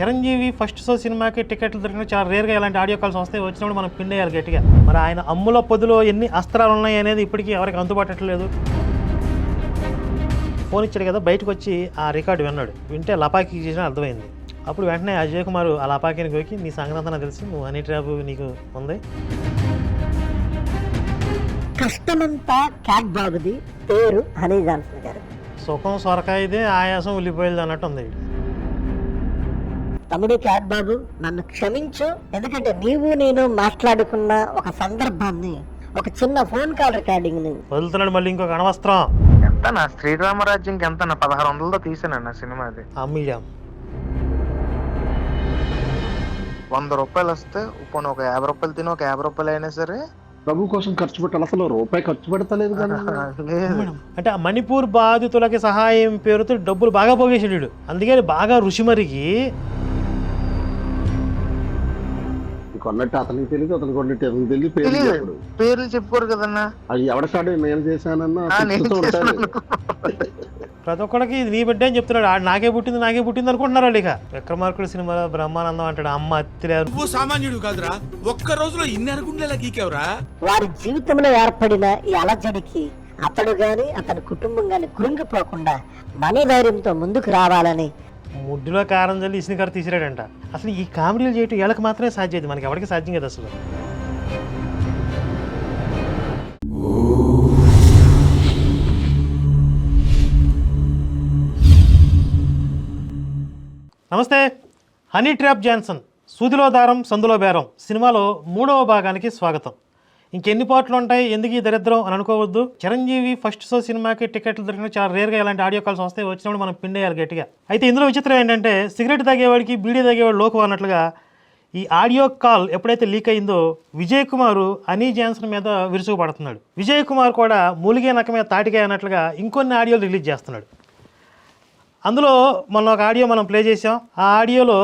Chiranjeevi first show సినిమాకి టికెట్లు దొరికిన చాలా రేర్గా ఇలాంటి ఆడియో కాల్స్ వస్తాయి. వచ్చినప్పుడు మనం పిన్ అయ్యాలి గట్టిగా. మరి ఆయన అమ్ముల పొదిలో ఎన్ని అస్త్రాలు ఉన్నాయి అనేది ఇప్పటికీ ఎవరికి అంతుపట్టట్లేదు ఫోన్ ఇచ్చాడు కదా బయటకు వచ్చి ఆ రికార్డు విన్నాడు. వింటే లపాకి చేసిన అర్థమైంది. అప్పుడు వెంటనే అజయ్ కుమార్ ఆ లపాకిని గోకి నీ సంగతి నాకు తెలుసు. నువ్వు హనీ ట్రాప్ నీకు ఉంది. కష్టమంతా క్యాట్ బాబుది పేరు హనీ జాన్సన్ గారు. సుఖం సొరకాయదే ఆయాసం ఉల్లిపోయేది అన్నట్టు ఉంది తమ్ముడు క్యాట్ బాబు నన్ను క్షమించు. ఎందుకంటే నీవు నేను మాట్లాడుకున్న ఒక సందర్భాన్ని ఒక చిన్న ఫోన్ కాల్ రికార్డింగ్ని. వదులుతున్నాడు మళ్ళీ ఇంకొక అనవస్త్రం ఎంత నా శ్రీరామరాజ్యంకి ఎంత నా పదహారు వందలతో తీసానన్న సినిమా అది. అమ్మీడియం వంద రూపాయలు వస్తే ఇప్పుడు ఒక యాభై రూపాయలు తిని ఒక యాభై రూపాయలు అయినా సరే. ప్రభు కోసం ఖర్చు పెట్టాలి. అసలు రూపాయి ఖర్చు పెడతలేదు కదా. లేదు. అంటే ఆ మణిపూర్ బాధితులకి సహాయం పేరుతో డబ్బులు బాగా పోగేసాడు. అందుకని బాగా రుచి కొన్నట్టు అతనికి తెలియదు అతనికి కొన్నట్టు అతనికి తెలియదు పేరు తెలీదు. చెప్పడు. పేర్లు చెప్పుకోరు కదన్నా. అది ఎవడ కాడు నేను చేశానన్నా. ప్రతి ఒక్కడికి ఇది నీ బిడ్డ అని చెప్తున్నాడు. ఆడు నాకే పుట్టింది నాకే పుట్టింది అనుకుంటున్నారు వాళ్ళు ఇక? విక్రమార్కుడు సినిమాలో బ్రహ్మానందం అంటాడు. అమ్మ అత్తిలేరు నువ్వు సామాన్యుడు కాదురా. ఒక్క రోజులో ఇన్ని అనుకుంటేలా గీకేవరా? వారి జీవితంలో ఏర్పడిన ఈ అలజడికి అతడు గాని అతని కుటుంబం గాని కృంగిపోకుండా మనోధైర్యంతో ముందుకు రావాలని ముడ్డులో కారం చల్లి ఇసిన కారు తీసిరాడంట. అసలు ఈ కామెడీలు చేయటం వీళ్ళకి మాత్రమే సాధ్యం మనకి ఎవరికి సాధ్యం కదా అసలు. నమస్తే హనీ ట్రాప్ జాన్సన్ సూదిలో దారం సందులో బేరం సినిమాలో మూడవ భాగానికి స్వాగతం. ఇంకెన్ని పాటలు ఉంటాయి? ఎందుకు ఈ దరిద్రం అని అనుకోవద్దు. చిరంజీవి ఫస్ట్ షో సినిమాకి టికెట్లు దొరికిన చాలా రేర్గా ఇలాంటి ఆడియో కాల్స్ వస్తాయి. వచ్చినప్పుడు మనం పిండేయాలి గట్టిగా. అయితే ఇందులో విచిత్రం ఏంటంటే సిగరెట్ తాగేవాడికి బీడీ తాగేవాడు లోకు అన్నట్లుగా ఈ ఆడియో కాల్ ఎప్పుడైతే లీక్ అయిందో విజయ్ కుమార్ అనీ జాన్సన్ మీద విరుచుకుపడుతున్నాడు. విజయ్ కుమార్ కూడా మూలిగే నక్క మీద తాటికాయ అన్నట్లుగా ఇంకొన్ని ఆడియోలు రిలీజ్ చేస్తున్నాడు. అందులో మొన్న ఒక ఆడియో మనం ప్లే చేసాం ఆ ఆడియోలో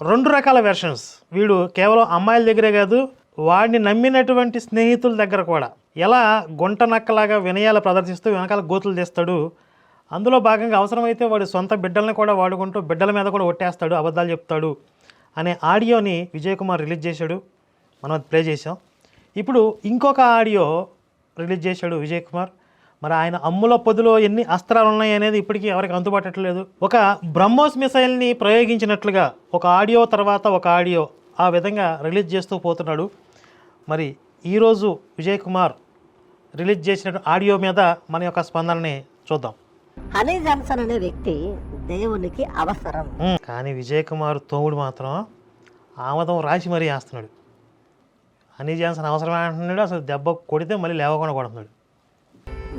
రెండు రకాల వెర్షన్స్ వీడు కేవలం అమ్మాయిల దగ్గరే కాదు వాడిని నమ్మినటువంటి స్నేహితుల దగ్గర కూడా ఎలా గుంట నక్కలాగా వినయాలు ప్రదర్శిస్తూ వెనకాల గోతులు తీస్తాడు అందులో భాగంగా అవసరమైతే వాడి సొంత బిడ్డల్ని కూడా వాడుకుంటూ బిడ్డల మీద కూడా ఒట్టేస్తాడు అబద్ధాలు చెప్తాడు అనే ఆడియోని విజయ్ కుమార్ రిలీజ్ చేశాడు. మనం అది ప్లే చేసాం ఇప్పుడు ఇంకొక ఆడియో రిలీజ్ చేశాడు విజయ్ కుమార్ మరి ఆయన అమ్ముల పొదిలో ఎన్ని అస్త్రాలు ఉన్నాయి అనేది ఇప్పటికీ ఎవరికి అందుబాటట్లేదు ఒక బ్రహ్మోస్ మిసైల్ని ప్రయోగించినట్లుగా ఒక ఆడియో తర్వాత ఒక ఆడియో ఆ విధంగా రిలీజ్ చేస్తూ పోతున్నాడు. మరి ఈరోజు విజయ్ కుమార్ రిలీజ్ చేసిన ఆడియో మీద మన యొక్క స్పందనని చూద్దాం. హనీ జాన్సన్ అనే వ్యక్తి దేవునికి అవసరం. కానీ విజయ్ కుమార్ తోముడు మాత్రం ఆమదం రాసి మరీ వేస్తున్నాడు. హనీ జాన్సన్ అవసరమే అంటున్నాడు అసలు దెబ్బ కొడితే మళ్ళీ లేవకుండా కొడుతున్నాడు.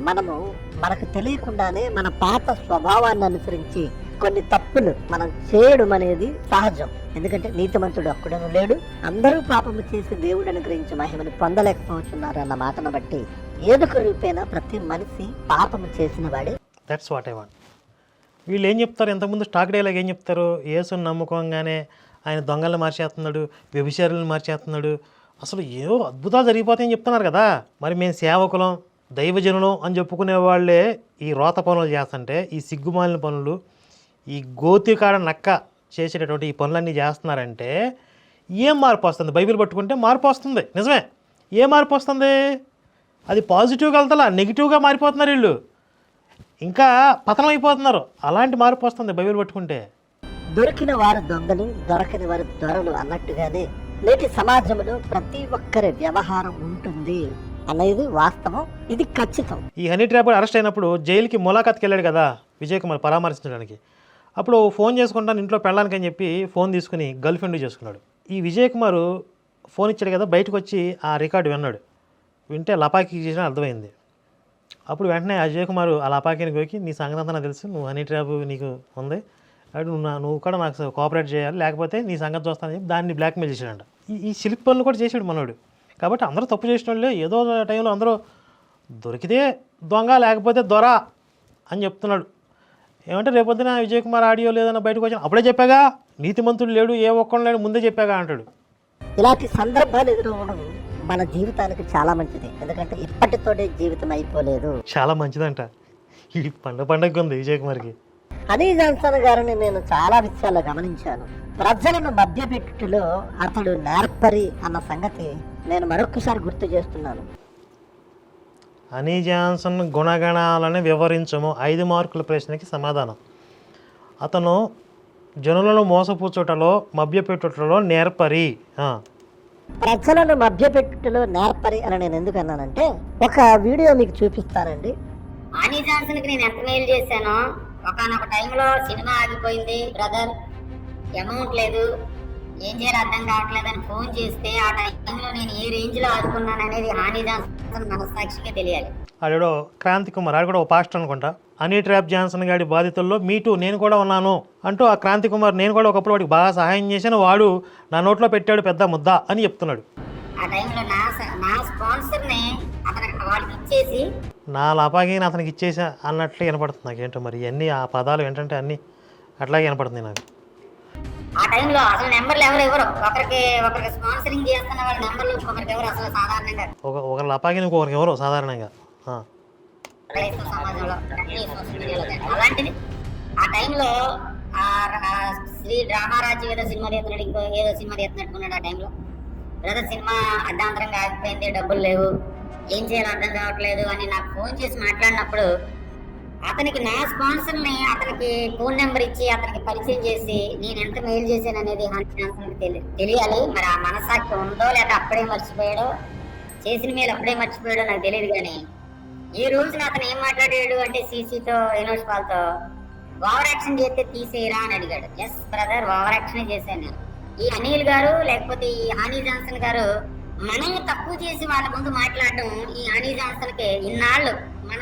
మనము మనకు తెలియకుండానే మన పాత స్వభావాన్ని అనుసరించి కొన్ని తప్పులు మనం చేయడం అనేది సహజం. ఎందుకంటే నీతిమంతుడు అక్కడను లేడు. అందరూ పాపము చేసి దేవుడు అనుగ్రహించి మహిమను పొందలేకపోతున్నారు అన్న మాటను బట్టి ఏదొక రూపేనా ప్రతి మనిషి పాపము చేసిన వాడే. దట్స్ వాట్ ఐ వాంట్ వీళ్ళు ఏం చెప్తారు? ఇంతకుముందు స్టాక్ డైలాగ్ ఏం చెప్తారు? యేసుని నమ్ముకోగానే ఆయన దొంగలను మార్చేస్తున్నాడు వ్యభిచారులను మార్చేస్తున్నాడు. అసలు ఏదో అద్భుతాలు జరిగిపోతాయని చెప్తున్నారు కదా. మరి మేము సేవకులం దైవజనులం అని చెప్పుకునే వాళ్ళే ఈ రోత పనులు చేస్తుంటే ఈ సిగ్గుమాలిన పనులు ఈ గోతికాడ నక్క చేసేటటువంటి ఈ పనులన్నీ చేస్తున్నారంటే ఏం మార్పు వస్తుంది? బైబిల్ పట్టుకుంటే మార్పు వస్తుంది. నిజమే. ఏ మార్పు వస్తుంది? అది పాజిటివ్గా వెళ్తా నెగిటివ్గా మారిపోతున్నారు వీళ్ళు. ఇంకా పతనం అయిపోతున్నారు అలాంటి మార్పు వస్తుంది బైబిల్ పట్టుకుంటే. దొరికిన వారు దొంగలు దొరకని వారు దొరలు అన్నట్టుగానే నేటి సమాజంలో ప్రతి ఒక్కరి వ్యవహారం ఉంటుంది అనేది వాస్తవం. ఇది ఖచ్చితం. ఈ హనీ ట్రాప్ అరెస్ట్ అయినప్పుడు జైలుకి ములాఖాత్కి వెళ్ళాడు కదా విజయ్ కుమార్ పరామర్శించడానికి. అప్పుడు ఫోన్ చేసుకుంటాను ఇంట్లో పెళ్ళడానికి అని చెప్పి ఫోన్ తీసుకుని గర్ల్ ఫ్రెండ్ చేసుకున్నాడు. ఈ విజయ్ కుమార్ ఫోన్ ఇచ్చాడు కదా బయటకు వచ్చి ఆ రికార్డు విన్నాడు. వింటే లపాకి చేసిన అర్థమైంది. అప్పుడు వెంటనే అజయ్ కుమార్ ఆ లపాకిని గోకి నీ సంగతి అంతా నాకు తెలుసు నువ్వు హనీ ట్రాప్ నీకు ఉంది. కాబట్టి నువ్వు నువ్వు కూడా నాకు కోఆపరేట్ చేయాలి లేకపోతే నీ సంగతి చూస్తానని చెప్పి దాన్ని బ్లాక్మెయిల్ చేసాడంట ఈ ఈ శిల్ప పనులు కూడా చేశాడు మనోడు. కాబట్టి అందరూ తప్పు చేసిన వాళ్ళే. ఏదో టైంలో అందరూ దొరికితే దొంగ లేకపోతే దొర అని చెప్తున్నాడు. ఏమంటే రేపొద్దున విజయ్ కుమార్ ఆడియో లేదన్న బయటకు వచ్చాను అప్పుడే చెప్పాగా నీతిమంతుడు లేడు ఏ ఒక్కడు లేడు ముందే చెప్పాగా అంటాడు. ఇలాంటి సందర్భాలు ఎదురవ్వడం మన జీవితానికి చాలా మంచిది. ఎందుకంటే ఇప్పటితోనే జీవితం అయిపోలేదు. చాలా మంచిదంట. ఈ పండగ పండగ ఉంది విజయ్ కుమార్కి. హనీ జాన్సన్ గారిని నేను చాలా విషయాల్లో గమనించాను. ప్రజలను మధ్యపెట్టులో అతడు నేర్పరి అన్న సంగతి నేను మరొకసారి గుర్తు చేస్తున్నాను. హనీ జాన్సన్ గుణగణాలను వివరించము. ఐదు మార్కుల ప్రశ్నకి సమాధానం. అతను జనులను మోసపుచ్చుటలో మభ్యపెట్టుటలో నేర్పరి. ఆ. ప్రజలను మభ్యపెట్టులో నేర్పరి అని నేను ఎందుకు అన్నానంటే ఒక వీడియో మీకు చూపిస్తానండి. ఆనీ జాన్సన్కి నేను ఎంత మెయిల్ చేశానో ఒకనొక టైంలో సినిమా ఆగిపోయింది బ్రదర్. అమౌంట్ లేదు. ఏం చేయాలో అర్థం కావట్లేదు అని ఫోన్ చేస్తే ఆ టైంలో నేను ఏ రేంజ్లో ఆదుకున్నాను అనేది హానీ జాన్సన్ మనస్సాక్షిగా తెలియాలి. ఆడేడో క్రాంతి కుమార్ ఆడు కూడా ఒక పాస్టర్ అనుకుంటా. హనీ ట్రాప్ జాన్సన్ గారి బాధితుల్లో మీటు నేను కూడా ఉన్నాను అంటూ ఆ క్రాంతి కుమార్ నేను కూడా ఒకప్పుడు వాడికి బాగా సహాయం చేశాను వాడు నా నోట్లో పెట్టాడు పెద్ద ముద్ద అని చెప్తున్నాడు. ఆ టైంలో నా నా స్పాన్సర్ని అతనికి వాడికి ఇచ్చేసి నా లపాగిని అతనికి ఇచ్చేసా అన్నట్లు వినపడుతుంది నాకు ఏంటో మరి ఇవన్నీ ఆ పదాలు ఏంటంటే అన్నీ అట్లాగే వినపడుతుంది నాకు. ఆ టైంలో అసలు నెంబర్లు ఎవరు ఎవరు ఒకరికి ఒకరికి స్పాన్సరింగ్ చేస్తున్న వాళ్ళ నెంబర్లు ఒకరికి ఎవరు అసలు సాధారణంగా. ఒక ఒక లపాగిని ఇంకొకరికి ఎవరు సాధారణంగా? సమాజంలో. అలాంటిది ఆ టైంలో శ్రీ డ్రామారాజ్యం ఏదో సినిమా తీస్తున్నాడు ఇంకో ఏదో సినిమా తీస్తున్నట్టుకున్నాడు ఆ టైంలో బ్రదర్ సినిమా అర్ధాంతరంగా ఆగిపోయింది డబ్బులు లేవు. ఏం చేయాలో అర్థం కావట్లేదు అని నాకు ఫోన్ చేసి మాట్లాడినప్పుడు అతనికి నా స్పాన్సర్ని అతనికి ఫోన్ నెంబర్ ఇచ్చి అతనికి పరిచయం చేసి నేను ఎంత మెయిల్ చేశాను అనేది తెలియాలి. మరి ఆ మనసాక్షి ఉందో లేక అప్పుడే మర్చిపోయాడో? చేసిన మేలు అప్పుడే మర్చిపోయాడో నాకు తెలియదు కానీ ఈ రోజున అతను ఏం మాట్లాడాడు అంటే సీసీతో వినోద్ పాల్తో ఓవర్ యాక్షన్ చేస్తే తీసేయరా? అని అడిగాడు. ఎస్ బ్రదర్ ఓవర్ యాక్షన్ చేశాను నేను. ఈ అనిల్ గారు లేకపోతే ఈ హానీ జాన్సన్ గారు మనల్ని తక్కువ చేసి వాళ్ళ ముందు మాట్లాడడం ఈ హానీ జాన్సన్కి ఇన్నాళ్ళు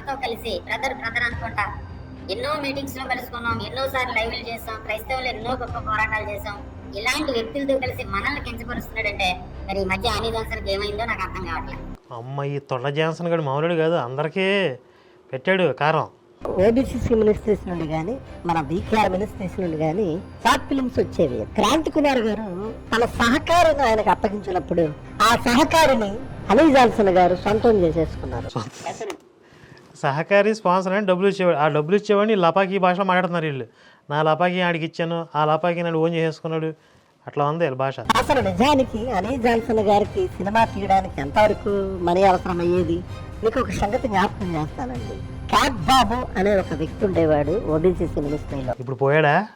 మనతో కలిసి బ్రదర్ బ్రదర్ అనుకుంటా. ఎన్నో మీటింగ్స్లో కలుసుకున్నాం ఎన్నో సార్లు లైవ్లు చేసాం క్రైస్తవులు ఎన్నో గొప్ప పోరాటాలు చేసాం. ఇలాంటి వ్యక్తులతో కలిసి మనల్ని కించపరుస్తున్నాడంటే మరి ఈ మధ్య హానీ జాన్సన్ ఏమైందో నాకు అర్థం కావట్లేదు అమ్మ ఈ తొండ జాన్సన్ గడు మామూలుడు కాదు అందరికీ పెట్టాడు కారం. ఓబీసీసీ మినిస్ట్రీస్ నుండి కానీ మన బీకేఆర్ మినిస్ట్రీస్ నుండి కానీ షార్ట్ ఫిల్మ్స్ వచ్చేవి. క్రాంతి కుమార్ గారు తన సహకారిని ఆయనకు అప్పగించినప్పుడు ఆ సహకారిని హనీ జాన్సన్ గారు సొంతం చేసేసుకున్నారు. సహకారి స్పాన్సర్ అని డబ్బులు ఇచ్చేవాడు. ఆ డబ్బులు ఇచ్చేవాడిని లపాకీ భాషలో మాట్లాడుతున్నారు వీళ్ళు. నా లపాకీ ఆడికి ఇచ్చాను ఆ లపాకీ నాడు ఓన్ చేసేసుకున్నాడు. అట్లా ఉంది వీళ్ళ భాష. అసలు నిజానికి హనీ జాన్సన్ గారికి సినిమా తీయడానికి ఎంతవరకు మనీ అవసరం అయ్యేది? మీకు ఒక సంగతి జ్ఞాపకం చేస్తానండి. క్యాబ్ బాబు అనే ఒక వ్యక్తి ఉండేవాడు ఓబీసీసీ మినిస్ట్రీలో ఇప్పుడు పోయాడా?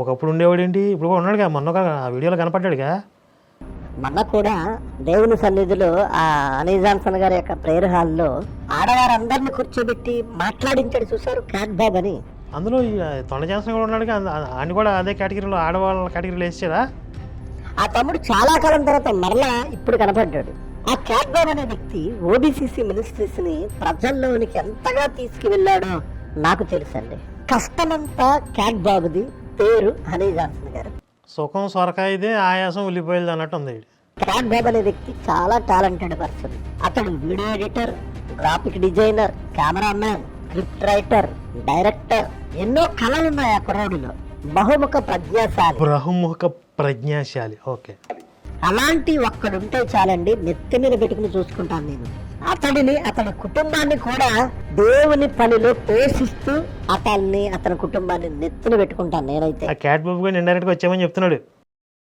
ఒకప్పుడు ఉండేవాడేంటి? ఇప్పుడు కూడా ఉన్నాడుగా. మొన్న ఆ వీడియోలో కనపడ్డాడుగా. మొన్న కూడా దేవుని సన్నిధిలో ఆ హనీ జాన్సన్ గారి యొక్క ప్రేయర్ హాల్లో ఆడవారందరిని కూర్చోబెట్టి మాట్లాడించాడు చూసారు క్యాబ్ బాబు అని. అందులో తొండ జాన్సన్ కూడా ఉన్నాడుగా. ఆయన కూడా అదే కేటగిరీలో ఆడవాళ్ళ కేటగిరీలో వేసాడా? ఆ తమ్ముడు చాలా కాలం తర్వాత మరలా ఇప్పుడు కనపడ్డాడు. ఆ క్యాబ్ బాబు అనే వ్యక్తి ఓబీసీసీ మినిస్ట్రీస్ని ప్రజల్లోనికి ఎంతగా తీసుకువెళ్ళాడో నాకు తెలుసండి. కష్టమంతా క్యాబ్ బాబుది పేరు హనీ జాన్సన్ గారు సుఖం సొరకాయదే ఆయాసం ఉల్లిపోయేది అన్నట్టు ఉంది. క్రాక్ బాబ్ అనే వ్యక్తి చాలా టాలెంటెడ్ పర్సన్. అతడు video editor graphic designer cameraman script writer director ఎన్నో కళలు ఉన్నాయి ఆ కుర్రాడిలో. బహుముఖ ప్రజ్ఞాశాలి. బహుముఖ ప్రజ్ఞాశాలి ఓకే. అలాంటి ఒక్కడుంటే చాలండి నెత్తి మీద పెట్టుకుని చూసుకుంటాను నేను. అతడిని అతని కుటుంబాన్ని కూడా దేవుని పనిలో పోషిస్తూ అతన్ని అతని కుటుంబాన్ని నెత్తిన పెట్టుకుంటాను నేనైతే. ఆ క్యాట్ బాబు ఇండైరెక్ట్గా వచ్చామని చెప్తున్నాడు.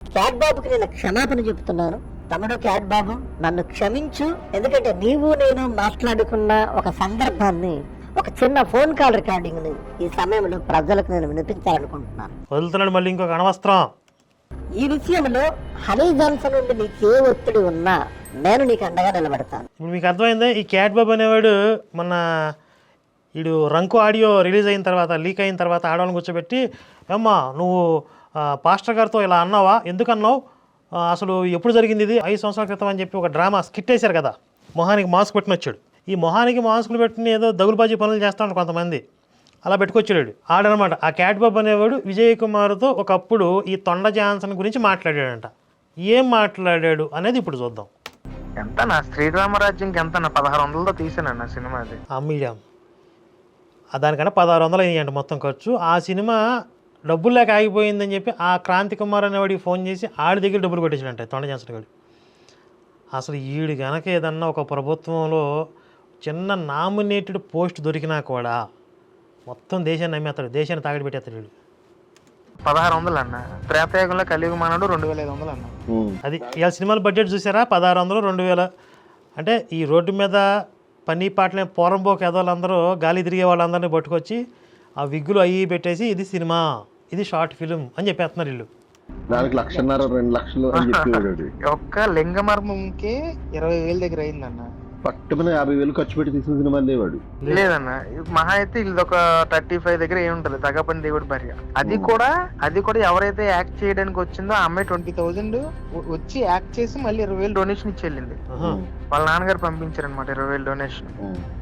క్యాట్ బాబుకి నేను క్షమాపణ చెప్తున్నాను. తమ్ముడు క్యాట్ బాబు నన్ను క్షమించు. ఎందుకంటే నీవు నేను మాట్లాడుకున్న ఒక సందర్భాన్ని ఒక చిన్న ఫోన్ కాల్ రికార్డింగ్ని ఈ సమయంలో ప్రజలకు నేను వినిపించాలనుకుంటున్నాను. వదులుతున్నాడు మళ్ళీ ఇంకొక అణవస్త్రం ఈ విషయంలో హనీ జాన్సన్ నుండి నీకు ఒత్తిడి ఉన్నా నేను నీకు అండగా నిలబడతాను. ఇప్పుడు మీకు అర్థమైందా ఈ క్యాట్ బాబు అనేవాడు మన వీడు రంకు ఆడియో రిలీజ్ అయిన తర్వాత లీక్ అయిన తర్వాత ఆడవాళ్ళని కూర్చోబెట్టి అమ్మా నువ్వు పాస్టర్ గారితో ఇలా అన్నావా? ఎందుకు అన్నావు? అసలు ఎప్పుడు జరిగింది ఇది? ఐదు సంవత్సరాల క్రితం అని చెప్పి ఒక డ్రామా స్కిట్ వేశారు కదా మొహానికి మాస్క్ పెట్టిన వచ్చాడు. ఈ మొహానికి మాస్కులు పెట్టిన ఏదో దగులుబాజీ పనులు చేస్తాడు కొంతమంది. అలా పెట్టుకొచ్చాడు ఆడనమాట. ఆ క్యాట్ బాబు అనేవాడు విజయ్ కుమార్తో ఒకప్పుడు ఈ తొండ జాన్సన్ గురించి మాట్లాడాడంట. ఏం మాట్లాడాడు అనేది ఇప్పుడు చూద్దాం. ఎంత నా శ్రీరామరాజ్యంకి ఎంత నా పదహారు వందలతో తీసానన్న సినిమా అది. ఆ మీడియం. దానికన్నా పదహారు వందలు అయ్యాయంట మొత్తం ఖర్చు. ఆ సినిమా డబ్బులు లేక ఆగిపోయిందని చెప్పి ఆ క్రాంతి కుమార్ అనేవాడికి ఫోన్ చేసి ఆడి దగ్గర డబ్బులు కొట్టించాడంట తొండ చేసిన గారు అసలు ఈడు గనక ఏదన్నా ఒక ప్రభుత్వంలో చిన్న నామినేటెడ్ పోస్ట్ దొరికినా కూడా మొత్తం దేశాన్ని నమ్మేస్తాడు. దేశాన్ని తాగడి పెట్టేస్తాడు వీడు పదహారు వందలు అన్న. త్రేతాయుగంలో కలియుగ మానవుడు రెండు వేల ఐదు వందలు అన్న. అది ఇవాళ సినిమాల బడ్జెట్ చూసారా? పదహారు వందలు రెండు వేల. అంటే ఈ రోడ్డు మీద పని పాటలే పోరంబోకు ఎదవాళ్ళందరూ గాలి తిరిగే వాళ్ళందరినీ పట్టుకొచ్చి ఆ విగ్గులు అయ్యి పెట్టేసి ఇది సినిమా ఇది షార్ట్ ఫిలిం అని చెప్పేస్తున్నారు వీళ్ళు. దానికి లక్షన్నర రెండు లక్షలు. ఒక్క లింగమర్మంకి ఇరవై వేల దగ్గర అయిందన్న. పట్టుమని యాభై వేలు ఖర్చు పెట్టి తీసిన సినిమా లేవాడు లేదన్న మహా అయితే ఇది ఒక థర్టీ ఫైవ్ దగ్గర ఏమి ఉంటుంది తగపని దేవుడి భార్య అది కూడా అది కూడా ఎవరైతే యాక్ట్ చేయడానికి వచ్చిందో ఆ అమ్మాయి ట్వంటీ థౌజండ్ వచ్చి యాక్ట్ చేసి మళ్ళీ ఇరవై వేలు డొనేషన్ ఇచ్చి వెళ్ళింది. వాళ్ళ నాన్నగారు పంపించారనమాట ఇరవై వేలు డొనేషన్.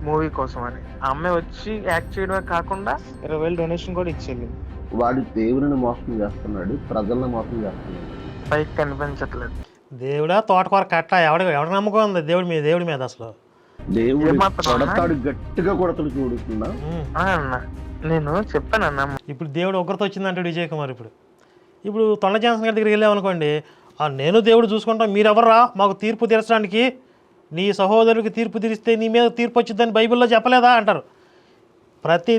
మూవీ కోసం అని. ఆ అమ్మాయి వచ్చి యాక్ట్ చేయడమే కాకుండా ఇరవై వేలు డొనేషన్ కూడా ఇచ్చి వెళ్ళింది వాడు దేవుని మోసం చేస్తున్నాడు ప్రజల్ని మోసం చేస్తున్నాడు. పైకి కనిపించట్లేదు. దేవుడా తోటకూర కట్ట ఎవడ ఎవడ నమ్మకం ఉంది? దేవుడి మీద దేవుడి మీద అసలు. దేవుడు కొడతాడు గట్టిగా కొడతాడు చూడుతున్నా నేను చెప్పానన్న ఇప్పుడు దేవుడు ఒకరితో వచ్చిందంటాడు విజయ్ కుమార్ ఇప్పుడు. ఇప్పుడు తొండ జాన్సన్ గారి దగ్గరికి వెళ్ళామనుకోండి "ఆ, నేను దేవుడు చూసుకుంటాం మీరెవర్రా? మాకు తీర్పు తీర్చడానికి నీ సహోదరుడికి తీర్పు తీరిస్తే నీ మీద తీర్పు వచ్చిందని బైబిల్లో చెప్పలేదా? అంటారు. ప్రతి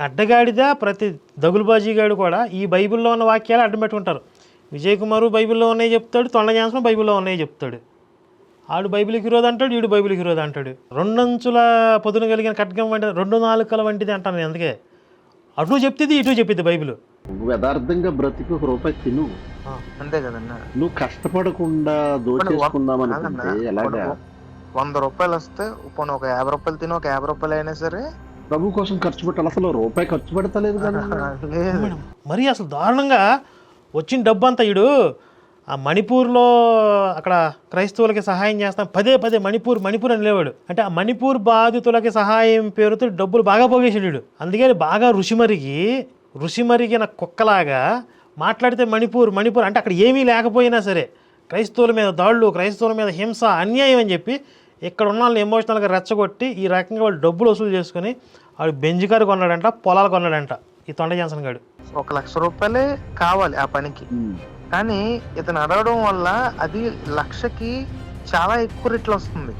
అడ్డగాడిద ప్రతి దగులుబాజీగాడు కూడా ఈ బైబిల్లో ఉన్న వాక్యాలు అడ్డం పెట్టుకుంటారు. విజయ్ కుమారు బైబిల్లో ఉన్నాయి చెప్తాడు తొండ జాన్సన్ బైబిల్లో ఉన్నాయి చెప్తాడు. ఆడు బైబిల్కి విరోధి అంటాడు ఈడు బైబిల్కి విరోధి అంటాడు. రెండంచుల పొదును కలిగిన ఖడ్గం వంటి రెండు నాలుకల వంటిది అంటాను నేను అందుకే. అటు చెప్తుంది ఇటు చెప్పింది బైబిల్. యథార్థంగా బ్రతికి ఒక రూపాయి తిను. అంతే కదన్న. నువ్వు కష్టపడకుండా దోచేసుకుందాం అనుకుంటే ఎలాగా? వంద రూపాయలు వస్తే ఇప్పుడు ఒక యాభై రూపాయలు తిని ఒక యాభై రూపాయలు అయినా సరే. ప్రభు కోసం ఖర్చు పెట్టాలి. అసలు రూపాయి ఖర్చు పెడతలేదు కదా. లేదు. మరి అసలు దారుణంగా వచ్చిన డబ్బు అంతా ఇడు. ఆ మణిపూర్లో అక్కడ క్రైస్తవులకి సహాయం చేస్తాం. పదే పదే మణిపూర్ మణిపూర్ అని లేవాడు. అంటే ఆ మణిపూర్ బాధితులకి సహాయం పేరుతో డబ్బులు బాగా పోగేసాడు అందుకని బాగా ఋషిమరిగి ఋషిమరిగిన కుక్కలాగా మాట్లాడితే మణిపూర్ మణిపూర్ అంటే అక్కడ ఏమీ లేకపోయినా సరే క్రైస్తవుల మీద దాడులు క్రైస్తవుల మీద హింస అన్యాయం అని చెప్పి ఇక్కడ ఉన్న వాళ్ళని ఎమోషనల్గా రెచ్చగొట్టి ఈ రకంగా వాళ్ళు డబ్బులు వసూలు చేసుకుని వాడు బెంజ్ కారు కొన్నాడంట పొలాలు కొన్నాడంట. ఈ తొండ జాన్సన్ గాడు. ఒక లక్ష రూపాయలే కావాలి ఆ పనికి. కానీ ఇతను అడగడం వల్ల అది లక్షకి చాలా ఎక్కువ రేట్లు వస్తుంది.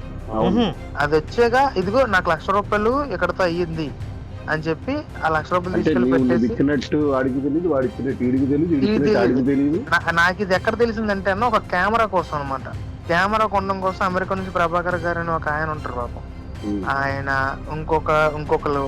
అది వచ్చేగా ఇదిగో నాకు లక్ష రూపాయలు ఇక్కడతో అయ్యింది అని చెప్పి ఆ లక్ష రూపాయలు తెలియదు వాడికి తెలియదు నా- నాకు ఇది ఎక్కడ తెలిసిందంటే అన్న ఒక కెమెరా కోసం అన్నమాట. కెమెరా కొనడం కోసం అమెరికా నుంచి ప్రభాకర్ గారు అని ఒక ఆయన ఉంటారు పాపం. ఆయన ఇంకొక ఇంకొకరు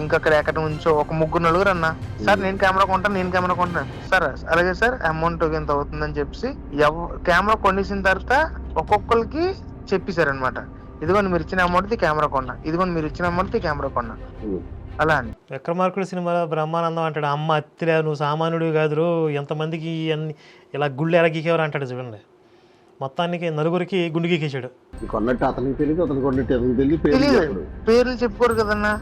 ఇంకొకరు ఎక్కడ నుంచో ఒక ముగ్గురు నలుగురు అన్న సార్ నేను కెమెరా కొంటాను నేను కెమెరా కొంటాను. సార్ అలాగే సార్ అమౌంట్ ఇంత అవుతుందని చెప్పి ఎవ కెమెరా కొనేసిన తర్వాత ఒక్కొక్కరికి చెప్పేశారు అనమాట ఇదిగోండి మీరు ఇచ్చిన అమౌంట్ కెమెరా కొన్నా ఇదిగోండి మీరు ఇచ్చిన అమౌంట్ కెమెరా కొన్నా. అలా అని. విక్రమార్కుడు సినిమాలో బ్రహ్మానందం అంటాడు అమ్మ అత్తిలే నువ్వు సామాన్యుడు కాదురు ఎంతమందికి అన్ని ఇలా గుళ్ళు ఎలా గీకేవారు అంటాడు చూడండి. మొత్తానికి నలుగురికి గుండు గీకేశాడు. ఇది కొన్నట్టు అతనికి తెలియదు అతను కొన్నట్టు అతనికి తెలియదు పేరు తెలియదు. చెప్పడు. పేర్లు చెప్పుకోరు కదన్నా.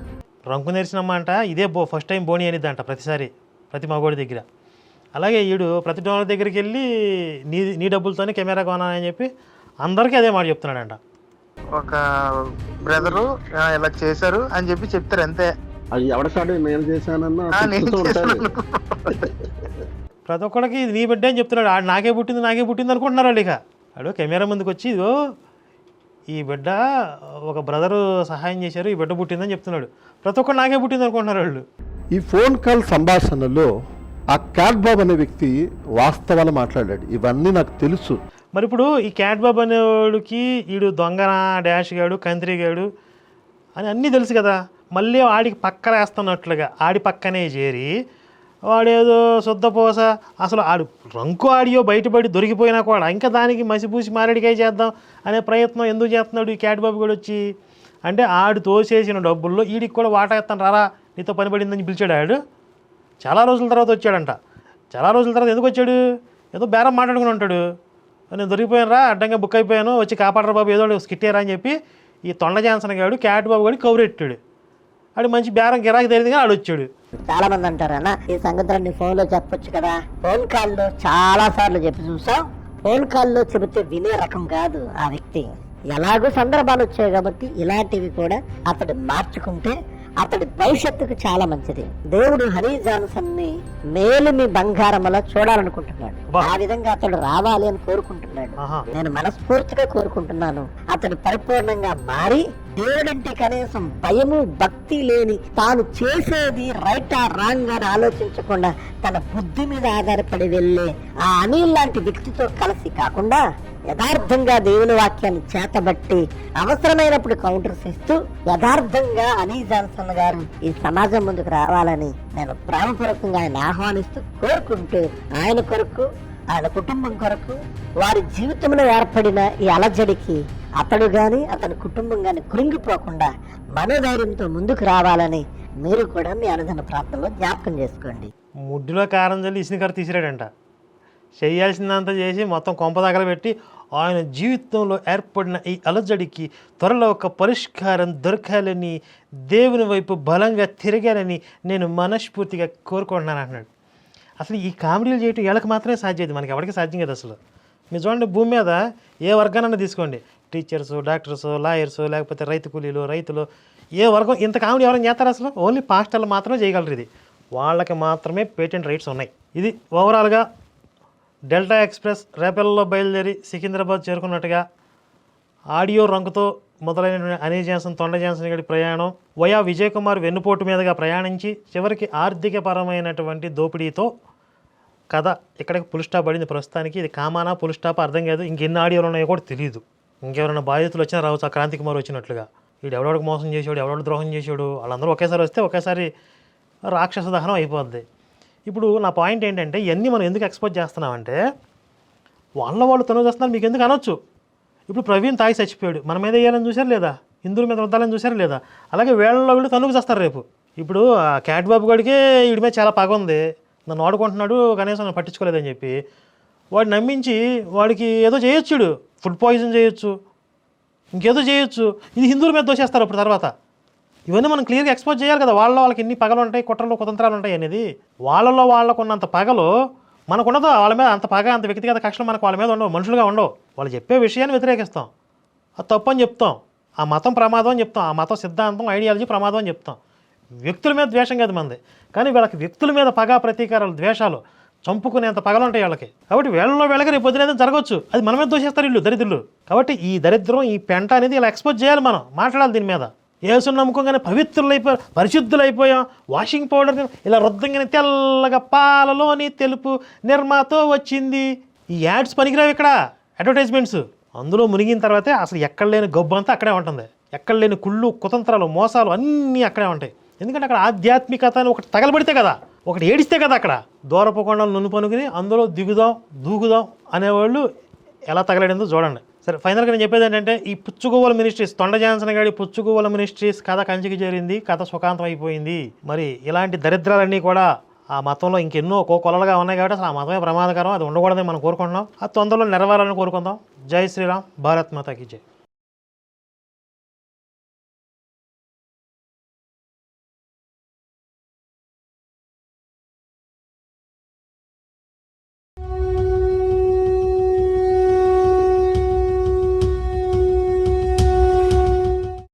రంకు నేర్చినమ్మ అంట ఇదే బో ఫస్ట్ టైం బోని అనిద్ది అంట ప్రతిసారి ప్రతి మగోడి దగ్గర. అలాగే ఈడు ప్రతి డోనర్ దగ్గరికి వెళ్ళి నీ నీ డబ్బులతోనే కెమెరా కొనాలని చెప్పి అందరికీ అదే మాట చెప్తున్నాడంట. ఒక బ్రదరు ఇలా చేశారు అని చెప్పి చెప్తారు అంతే. అది నేను చేశానన్నా. ప్రతి ఒక్కడికి ఇది నీ బిడ్డ అని చెప్తున్నాడు. ఆడు నాకే పుట్టింది నాకే పుట్టింది అనుకుంటున్నారు వాళ్ళు ఇక? ఆడు కెమెరా ముందుకు వచ్చి ఇదిగో ఈ బిడ్డ ఒక బ్రదరు సహాయం చేశారు ఈ బిడ్డ పుట్టిందని చెప్తున్నాడు. ప్రతి ఒక్కరు నాకే పుట్టింది అనుకుంటున్నారు వాళ్ళు. ఈ ఫోన్ కాల్ సంభాషణలో ఆ క్యాట్ బాబ్ అనే వ్యక్తి వాస్తవాలు మాట్లాడాడు. ఇవన్నీ నాకు తెలుసు. మరి ఇప్పుడు ఈ క్యాట్ బాబ్ అనేవాడికి ఈడు దొంగన డాష్ గాడు కంత్రి గాడు అని అన్నీ తెలుసు కదా. మళ్ళీ ఆడికి పక్కన వేస్తున్నట్లుగా ఆడి పక్కనే చేరి వాడేదో శుద్ధపోస అసలు ఆడు రంకు ఆడియో బయటపడి దొరికిపోయినా కూడా ఇంకా దానికి మసిపూసి మారేడికాయ చేద్దాం అనే ప్రయత్నం ఎందుకు చేస్తున్నాడు ఈ క్యాట్ బాబు కూడా వచ్చి? అంటే ఆడు తోసేసిన డబ్బుల్లో వీడికి కూడా వాటా ఎత్తాను రారా నీతో పని పడిందని పిలిచాడు ఆడు. చాలా రోజుల తర్వాత వచ్చాడంట. చాలా రోజుల తర్వాత ఎందుకు వచ్చాడు? ఏదో బేరం మాట్లాడుకుని ఉంటాడు. నేను దొరికిపోయాను రా అడ్డంగా బుక్ అయిపోయాను వచ్చి కాపాడరా బాబు ఏదో స్కిట్టేరా అని చెప్పి ఈ తొండ జాన్సన్ గాడు క్యాట్ బాబు గాడు కౌరెట్టాడు. ఆడు మంచి బేరం గిరాకి తెలియదు కానీ ఆడు వచ్చాడు. చాలా మంది అంటారు అన్న ఈ సంగతులన్నీ ఫోన్లో చెప్పొచ్చు కదా. ఫోన్ కాల్లో చాలా సార్లు చెప్పి చూసాం. ఫోన్ కాల్లో చెబితే వినే రకం కాదు ఆ వ్యక్తి. ఎలాగో సందర్భాలు వచ్చాయి కాబట్టి ఇలాంటివి కూడా అతడు మార్చుకుంటే అతడి భవిష్యత్తుకు చాలా మంచిది. దేవుడు హనీ జాన్సన్ని మేలుమి బంగారములా చూడాలనుకుంటున్నాడు. ఆ విధంగా అతడు రావాలి అని కోరుకుంటున్నాడు. నేను మనస్ఫూర్తిగా కోరుకుంటున్నాను. అతడు పరిపూర్ణంగా మారి దేవుడంటే కనీసం భయము భక్తి లేని తాను చేసేది రైట్ ఆ రాంగ్ అని ఆలోచించకుండా తన బుద్ధి మీద ఆధారపడి వెళ్ళే ఆ అనిల్ లాంటి వ్యక్తితో కలిసి కాకుండా యథార్థంగా దేవుని వాక్యాన్ని చేతబట్టి అవసరమైనప్పుడు కౌంటర్స్ ఇస్తూ యథార్థంగా అనీ జాన్సన్ గారు ఈ సమాజం ముందుకు రావాలని నేను ప్రేమపూర్వకంగా ఆయన ఆహ్వానిస్తూ కోరుకుంటూ ఆయన కొరకు ఆయన కుటుంబం కొరకు వారి జీవితంలో ఏర్పడిన ఈ అలజడికి అతడు గాని అతని కుటుంబం కానీ కృంగిపోకుండా మనధైర్యంతో ముందుకు రావాలని మీరు కూడా మీ అనుదిన ప్రాంతంలో జ్ఞాపకం చేసుకోండి. ముడ్డులో కారం చల్లి ఇసునికర తీసిరాడంట. చేయాల్సిందంతా చేసి మొత్తం కొంప తగలబెట్టి ఆయన జీవితంలో ఏర్పడిన ఈ అలజడికి త్వరలో ఒక పరిష్కారం దొరకాలని దేవుని వైపు బలంగా తిరగాలని నేను మనస్ఫూర్తిగా కోరుకుంటున్నాను అన్నాడు అసలు ఈ కామెడీలు చేయటం వీళ్ళకి మాత్రమే సాధ్యం మనకి ఎవరికి సాధ్యం కదా అసలు. మీరు చూడండి భూమి మీద ఏ వర్గానన్నా తీసుకోండి. టీచర్స్ డాక్టర్స్ లాయర్స్ లేకపోతే రైతు కూలీలు రైతులు ఏ వర్గం ఇంత కామెడీ ఎవరైనా చేస్తారు అసలు? ఓన్లీ పాస్టర్లు మాత్రమే చేయగలరు ఇది. వాళ్ళకి మాత్రమే పేటెంట్ రైట్స్ ఉన్నాయి. ఇది ఓవరాల్గా డెల్టా ఎక్స్ప్రెస్ రేపల్లో బయలుదేరి సికింద్రాబాద్ చేరుకున్నట్టుగా ఆడియో రంగుతో మొదలైన అనే జాన్సన్ తొండ జాన్సన్ గడి ప్రయాణం వయా విజయ్ కుమార్ వెన్నుపోటు మీదుగా ప్రయాణించి చివరికి ఆర్థికపరమైనటువంటి దోపిడీతో కథ ఇక్కడికి పుల్ స్టాప్ పడింది. ప్రస్తుతానికి ఇది కామానా పుల్ స్టాప్ అర్థం కాదు. ఇంకెన్ని ఆడియోలు ఉన్నాయో కూడా తెలియదు ఇంకెవరైనా బాధితులు వచ్చినా రావచ్చు. ఆ క్రాంతి కుమార్ వచ్చినట్లుగా. వీడు ఎవడోడికి మోసం చేసాడు ఎవడోడు ద్రోహం చేసాడు వాళ్ళందరూ ఒకేసారి వస్తే ఒకేసారి రాక్షస దహనం అయిపోద్ది. ఇప్పుడు నా పాయింట్ ఏంటంటే ఇవన్నీ మనం ఎందుకు ఎక్స్పోజ్ చేస్తున్నామంటే వాళ్ళ వాళ్ళు తను చేస్తున్నారు మీకు ఎందుకు అనొచ్చు? ఇప్పుడు ప్రవీణ్ తాగి చచ్చిపోయాడు. మన మీద వేయాలని చూశారు లేదా? హిందువుల మీద వద్దాలని చూశారు లేదా? అలాగే వేళల్లో వీళ్ళు తనుకు చేస్తారు రేపు. ఇప్పుడు ఆ క్యాట్ బాబు గడికే వీడి మీద చాలా పగ ఉంది. నన్ను ఆడుకుంటున్నాడు కనీసం నన్ను పట్టించుకోలేదని చెప్పి. వాడు నమ్మించి వాడికి ఏదో చేయొచ్చుడు ఫుడ్ పాయిజన్ చేయొచ్చు. ఇంకేదో చేయొచ్చు. ఇది హిందువుల మీద దోషేస్తారు అప్పుడు తర్వాత. ఇవన్నీ మనం క్లియర్గా ఎక్స్పోజ్ చేయాలి కదా. వాళ్ళ వాళ్ళకి ఎన్ని పగలు ఉంటాయి కుట్రలు కుతంత్రాలు ఉంటాయి అనేది. వాళ్ళలో వాళ్ళకు ఉన్నంత పగలు మనకున్నదో వాళ్ళ మీద అంత పగ అంత వ్యక్తిగత కక్షలు మనకు వాళ్ళ మీద ఉండవు మనుషులుగా ఉండవు. వాళ్ళు చెప్పే విషయాన్ని వ్యతిరేకిస్తాం. అది తప్పు అని చెప్తాం. ఆ మతం ప్రమాదం అని చెప్తాం. ఆ మతం సిద్ధాంతం ఐడియాలజీ ప్రమాదం అని చెప్తాం. వ్యక్తుల మీద ద్వేషం కాదు మంది. కానీ వీళ్ళకి వ్యక్తుల మీద పగా ప్రతీకారాలు ద్వేషాలు చంపుకునేంత పగలు ఉంటాయి వాళ్ళకి. కాబట్టి వీళ్ళలో వీళ్ళకి రేపు పొద్దున జరగవచ్చు అది మనమే దోషిస్తారు వీళ్ళు దరిద్రులు. కాబట్టి ఈ దరిద్రం ఈ పెంట అనేది ఇలా ఎక్స్పోజ్ చేయాలి మనం. మాట్లాడాలి దీని మీద. యేసుని నమ్ముకోగానే పవిత్రులు అయిపోయాం వాషింగ్ పౌడర్ ఇలా రుద్దంగానే తెల్లగా పాలలోని తెలుపు నిర్మాతో వచ్చింది. ఈ యాడ్స్ పనికిరావు ఇక్కడ. అడ్వర్టైజ్మెంట్స్ అందులో మునిగిన తర్వాతే అసలు ఎక్కడ లేని గబ్బు అంతా అక్కడే ఉంటుంది. ఎక్కడ లేని కుళ్ళు కుతంత్రాలు మోసాలు అన్నీ అక్కడే ఉంటాయి. ఎందుకంటే అక్కడ ఆధ్యాత్మికత అని ఒకటి తగలబడితే కదా ఒకటి ఏడిస్తే కదా అక్కడ. దూరపు కొండలు నున్ను పనుకుని అందులో దిగుదాం దూకుదాం అనేవాళ్ళు ఎలా తగలడిందో చూడండి. సరే ఫైనల్గా నేను చెప్పేది ఏంటంటే ఈ పుచ్చుకోవల మినిస్ట్రీస్ తొండ జాన్సన్ గారి పుచ్చుకోవల మినిస్ట్రీస్ కథ కంచికి చేరింది కథ సుఖాంతం అయిపోయింది. మరి ఇలాంటి దరిద్రాలన్నీ కూడా ఆ మతంలో ఇంకెన్నో కో కొలలుగా ఉన్నాయి కాబట్టి అసలు ఆ మతమే ప్రమాదకరం. అది ఉండకూడదని మనం కోరుకుంటున్నాం. ఆ తొందరలో నెరవేరాలని కోరుకుందాం. జై శ్రీరామ్. భారత్ మాతాకి జై.